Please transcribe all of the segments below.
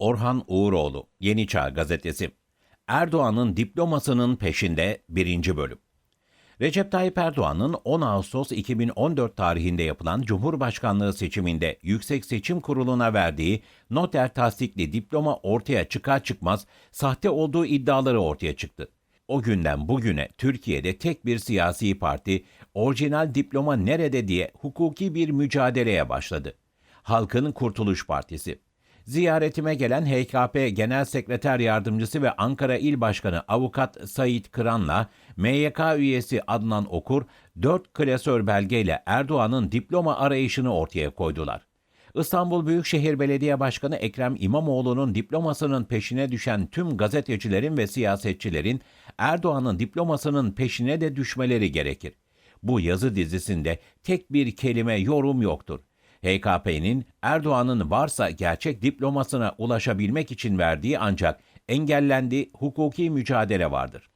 Orhan Uğuroğlu, Yeni Çağ Gazetesi. Erdoğan'ın diplomasının peşinde 1. bölüm. Recep Tayyip Erdoğan'ın 10 Ağustos 2014 tarihinde yapılan Cumhurbaşkanlığı seçiminde Yüksek Seçim Kurulu'na verdiği noter tasdikli diploma ortaya çıkar çıkmaz sahte olduğu iddiaları ortaya çıktı. O günden bugüne Türkiye'de tek bir siyasi parti orijinal diploma nerede diye hukuki bir mücadeleye başladı. Halkın Kurtuluş Partisi. Ziyaretime gelen HKP Genel Sekreter Yardımcısı ve Ankara İl Başkanı Avukat Sait Kıran'la MYK üyesi Adnan Okur, dört klasör belgeyle Erdoğan'ın diploma arayışını ortaya koydular. İstanbul Büyükşehir Belediye Başkanı Ekrem İmamoğlu'nun diplomasının peşine düşen tüm gazetecilerin ve siyasetçilerin Erdoğan'ın diplomasının peşine de düşmeleri gerekir. Bu yazı dizisinde tek bir kelime yorum yoktur. HKP'nin Erdoğan'ın varsa gerçek diplomasına ulaşabilmek için verdiği ancak engellendiği hukuki mücadele vardır.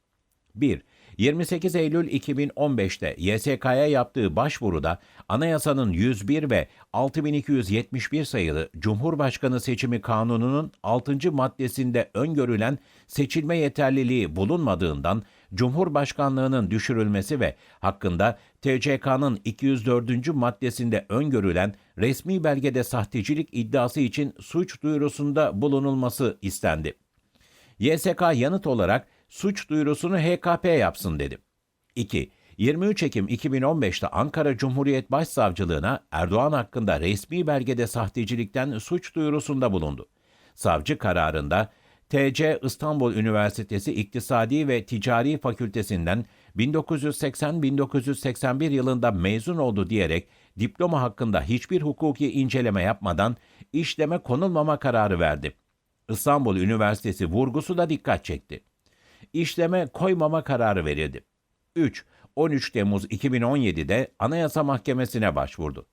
1. 28 Eylül 2015'te YSK'ya yaptığı başvuruda anayasanın 101 ve 6271 sayılı Cumhurbaşkanı Seçimi Kanunu'nun 6. maddesinde öngörülen seçilme yeterliliği bulunmadığından Cumhurbaşkanlığının düşürülmesi ve hakkında TCK'nın 204. maddesinde öngörülen resmi belgede sahtecilik iddiası için suç duyurusunda bulunulması istendi. YSK yanıt olarak suç duyurusunu HKP yapsın dedi. 2. 23 Ekim 2015'te Ankara Cumhuriyet Başsavcılığına Erdoğan hakkında resmi belgede sahtecilikten suç duyurusunda bulundu. Savcı kararında TC İstanbul Üniversitesi İktisadi ve Ticari Fakültesinden 1980-1981 yılında mezun oldu diyerek diploma hakkında hiçbir hukuki inceleme yapmadan işleme konulmama kararı verdi. İstanbul Üniversitesi vurgusu da dikkat çekti. İşleme koymama kararı verildi. 3. 13 Temmuz 2017'de Anayasa Mahkemesi'ne başvurdu.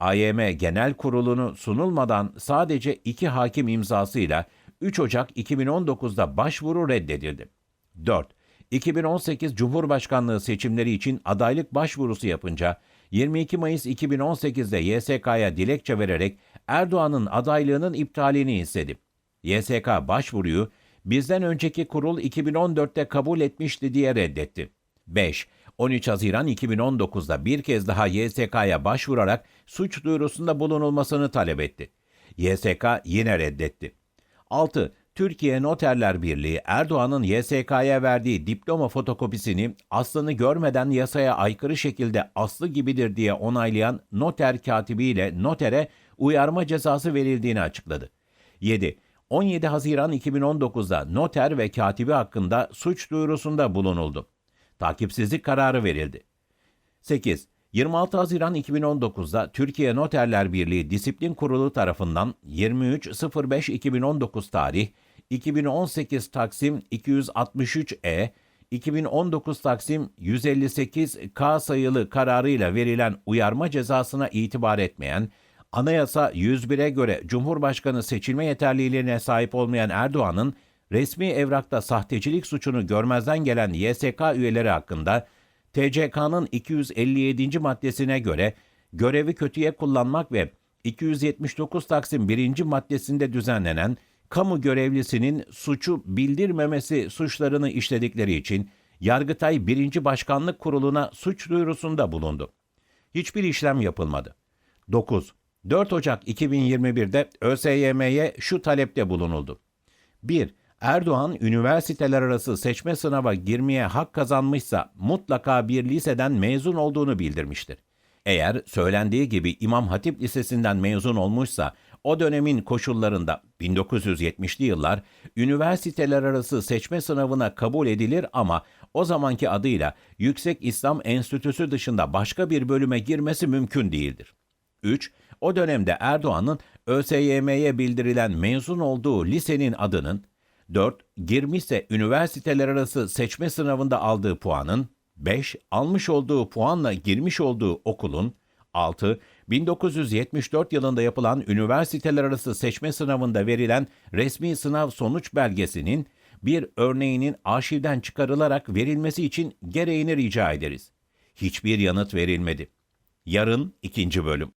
AYM Genel Kurulu'nu sunulmadan sadece iki hakim imzasıyla 3 Ocak 2019'da başvuru reddedildi. 4. 2018 Cumhurbaşkanlığı seçimleri için adaylık başvurusu yapınca 22 Mayıs 2018'de YSK'ya dilekçe vererek Erdoğan'ın adaylığının iptalini istedi. YSK başvuruyu bizden önceki kurul 2014'te kabul etmişti diye reddetti. 5. 13 Haziran 2019'da bir kez daha YSK'ya başvurarak suç duyurusunda bulunulmasını talep etti. YSK yine reddetti. 6. Türkiye Noterler Birliği Erdoğan'ın YSK'ya verdiği diploma fotokopisini aslını görmeden yasaya aykırı şekilde aslı gibidir diye onaylayan noter katibiyle notere uyarma cezası verildiğini açıkladı. 7. 17 Haziran 2019'da noter ve katibi hakkında suç duyurusunda bulunuldu. Takipsizlik kararı verildi. 8. 26 Haziran 2019'da Türkiye Noterler Birliği Disiplin Kurulu tarafından 23.05.2019 tarih 2018 Taksim 263E 2019 Taksim 158K sayılı kararıyla verilen uyarma cezasına itibar etmeyen, Anayasa 101'e göre Cumhurbaşkanı seçilme yeterliliğine sahip olmayan Erdoğan'ın resmi evrakta sahtecilik suçunu görmezden gelen YSK üyeleri hakkında TCK'nın 257. maddesine göre görevi kötüye kullanmak ve 279 Taksim 1. maddesinde düzenlenen kamu görevlisinin suçu bildirmemesi suçlarını işledikleri için Yargıtay 1. Başkanlık Kurulu'na suç duyurusunda bulundu. Hiçbir işlem yapılmadı. 9. 4 Ocak 2021'de ÖSYM'ye şu talepte bulunuldu. 1. Erdoğan üniversiteler arası seçme sınava girmeye hak kazanmışsa mutlaka bir liseden mezun olduğunu bildirmiştir. Eğer söylendiği gibi İmam Hatip Lisesi'nden mezun olmuşsa o dönemin koşullarında 1970'li yıllar üniversiteler arası seçme sınavına kabul edilir ama o zamanki adıyla Yüksek İslam Enstitüsü dışında başka bir bölüme girmesi mümkün değildir. 3. O dönemde Erdoğan'ın ÖSYM'ye bildirilen mezun olduğu lisenin adının 4. Girmişse üniversiteler arası seçme sınavında aldığı puanın 5. Almış olduğu puanla girmiş olduğu okulun 6. 1974 yılında yapılan üniversiteler arası seçme sınavında verilen resmi sınav sonuç belgesinin bir örneğinin arşivden çıkarılarak verilmesi için gereğini rica ederiz. Hiçbir yanıt verilmedi. Yarın ikinci bölüm.